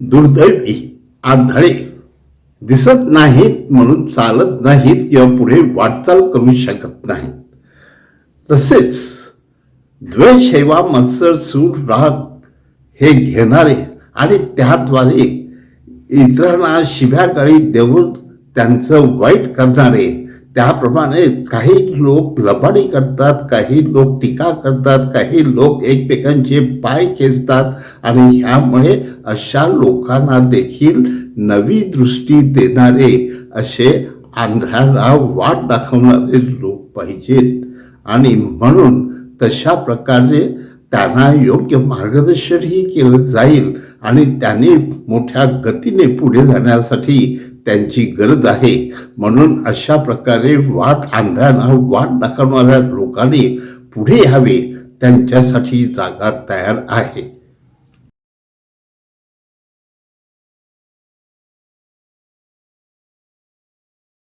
दुर्दैवी आंधळे. दिसत नाहीत म्हणून चालत नाहीत किंवा पुढे वाटचाल करू शकत नाहीत. तसेच द्वेष हेवा मत्सर सूट राग हे घेणारे आणि त्याद्वारे इतरांना शिव्याकाळी देऊन त्यांचं वाईट करणारे त्याप्रमाणे काही लोक लबाडी करतात काही लोक टीका करतात काही लोक एकमेकांचे पाय खेचतात आणि ह्यामुळे अशा लोकांना देखील नवी दृष्टी देणारे असे आंध्राला वाट दाखवणारे लोक पाहिजेत. आणि म्हणून तशा प्रकारे त्यांना योग्य मार्गदर्शनही केलं जाईल आणि त्यांनी मोठ्या गतीने पुढे जाण्यासाठी त्यांची गरज आहे. म्हणून अशा प्रकारे वाट आंध्रांना वाट दाखवणाऱ्या लोकांनी पुढे यावे. त्यांच्यासाठी जागा तयार आहे.